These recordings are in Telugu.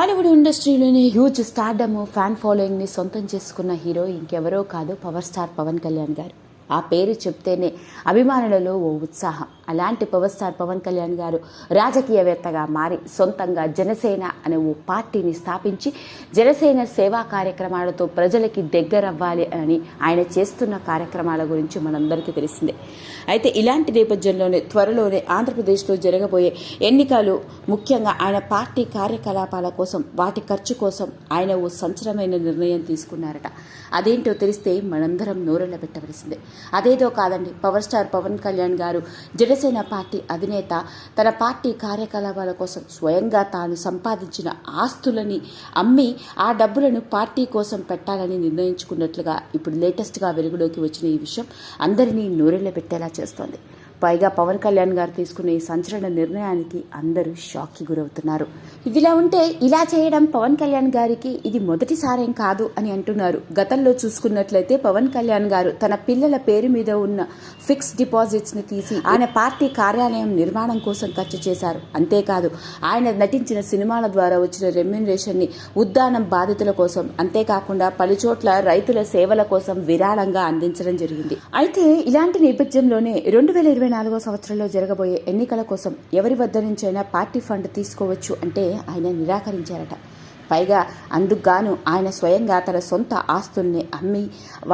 టాలీవుడ్ ఇండస్ట్రీలోని హ్యూజ్ స్టార్డమ్ ఫ్యాన్ ఫాలోయింగ్ని సొంతం చేసుకున్న హీరో ఇంకెవరో కాదు పవర్ స్టార్ పవన్ కళ్యాణ్ గారు. ఆ పేరు చెప్తేనే అభిమానులలో ఓ ఉత్సాహం. అలాంటి పవర్ స్టార్ పవన్ కళ్యాణ్ గారు రాజకీయవేత్తగా మారి సొంతంగా జనసేన అనే ఓ పార్టీని స్థాపించి జనసేన సేవా కార్యక్రమాలతో ప్రజలకి దగ్గరవ్వాలి అని ఆయన చేస్తున్న కార్యక్రమాల గురించి మనందరికీ తెలిసిందే. అయితే ఇలాంటి నేపథ్యంలోనే త్వరలోనే ఆంధ్రప్రదేశ్లో జరగబోయే ఎన్నికలు ముఖ్యంగా ఆయన పార్టీ కార్యకలాపాల కోసం వాటి ఖర్చు కోసం ఆయన ఓ సంచలనమైన నిర్ణయం తీసుకున్నారట. అదేంటో తెలిస్తే మనందరం నోరెళ్ళ పెట్టవలసిందే అదేదో కాదండి. పవర్ స్టార్ పవన్ కళ్యాణ్ గారు జనసేన పార్టీ అధినేత తన పార్టీ కార్యకలాపాల కోసం స్వయంగా తాను సంపాదించిన ఆస్తులని అమ్మి ఆ డబ్బులను పార్టీ కోసం పెట్టాలని నిర్ణయించుకున్నట్లుగా ఇప్పుడు లేటెస్ట్గా వెలుగులోకి వచ్చిన ఈ విషయం అందరినీ నోరెళ్ళ పెట్టేలా చేస్తోంది. పైగా పవన్ కళ్యాణ్ గారు తీసుకున్న ఈ సంచలన నిర్ణయానికి అందరూ షాక్కి గురవుతున్నారు. ఇదిలా ఉంటే ఇలా చేయడం పవన్ కళ్యాణ్ గారికి ఇది మొదటిసారేం కాదు అని అంటున్నారు. గతంలో చూసుకున్నట్లయితే పవన్ కళ్యాణ్ గారు తన పిల్లల పేరు మీద ఉన్న ఫిక్స్డ్ డిపాజిట్స్ని తీసి ఆయన పార్టీ కార్యాలయం నిర్మాణం కోసం ఖర్చు చేశారు. అంతేకాదు ఆయన నటించిన సినిమాల ద్వారా వచ్చిన రెమ్యునరేషన్ని ఉద్దానం బాధితుల కోసం అంతేకాకుండా పలుచోట్ల రైతుల సేవల కోసం విరాళంగా అందించడం జరిగింది. అయితే ఇలాంటి నేపథ్యంలోనే రెండు వేల ఇరవై నాలుగో సంవత్సరంలో జరగబోయే ఎన్నికల కోసం ఎవరి వద్ద నుంచైనా పార్టీ ఫండ్ తీసుకోవచ్చు అంటే ఆయన నిరాకరించారట. పైగా అందుకుగాను ఆయన స్వయంగా తన సొంత ఆస్తుల్ని అమ్మి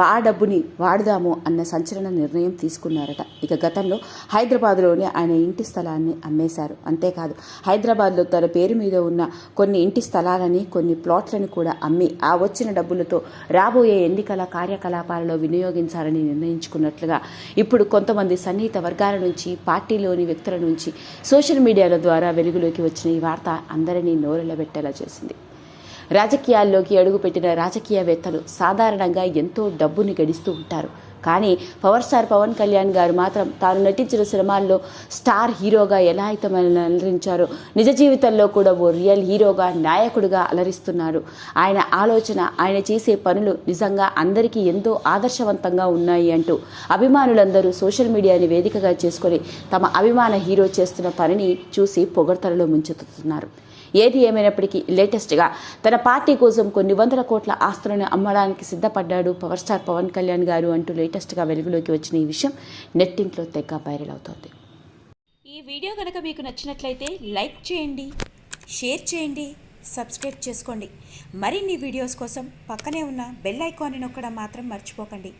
ఆ డబ్బుని వాడుదాము అన్న సంచలన నిర్ణయం తీసుకున్నారట. ఇక గతంలో హైదరాబాద్లోనే ఆయన ఇంటి స్థలాన్ని అమ్మేశారు. అంతేకాదు హైదరాబాద్లో తన పేరు మీద ఉన్న కొన్ని ఇంటి స్థలాలని కొన్ని ప్లాట్లను కూడా అమ్మి ఆ వచ్చిన డబ్బులతో రాబోయే ఎన్నికల కార్యకలాపాలలో వినియోగించాలని నిర్ణయించుకున్నట్లుగా ఇప్పుడు కొంతమంది సన్నిహిత వర్గాల నుంచి పార్టీలోని వ్యక్తుల నుంచి సోషల్ మీడియాల ద్వారా వెలుగులోకి వచ్చిన ఈ వార్త అందరినీ నోరెళ్ళబెట్టేలా చేసింది. రాజకీయాల్లోకి అడుగుపెట్టిన రాజకీయవేత్తలు సాధారణంగా ఎంతో డబ్బుని గడిస్తూ ఉంటారు. కానీ పవర్ స్టార్ పవన్ కళ్యాణ్ గారు మాత్రం తాను నటించిన సినిమాల్లో స్టార్ హీరోగా ఎలా అయితే అలరించారో నిజ జీవితంలో కూడా ఓ రియల్ హీరోగా నాయకుడిగా అలరిస్తున్నారు. ఆయన ఆలోచన ఆయన చేసే పనులు నిజంగా అందరికీ ఎంతో ఆదర్శవంతంగా ఉన్నాయి అంటూ అభిమానులందరూ సోషల్ మీడియాని వేదికగా చేసుకొని తమ అభిమాన హీరో చేస్తున్న పనిని చూసి పొగడ్తలలో ముంచెత్తుతున్నారు. ఏది ఏమైనప్పటికీ లేటెస్ట్గా తన పార్టీ కోసం కొన్ని వందల కోట్ల ఆస్తులను అమ్మడానికి సిద్ధపడ్డాడు పవర్ స్టార్ పవన్ కళ్యాణ్ గారు అంటూ లేటెస్ట్గా వెలుగులోకి వచ్చిన ఈ విషయం నెట్టింట్లో తెగ వైరల్ అవుతోంది. ఈ వీడియో కనుక మీకు నచ్చినట్లయితే లైక్ చేయండి షేర్ చేయండి సబ్స్క్రైబ్ చేసుకోండి. మరిన్ని వీడియోస్ కోసం పక్కనే ఉన్న బెల్ ఐకాన్ని నొక్కడం మాత్రం మర్చిపోకండి.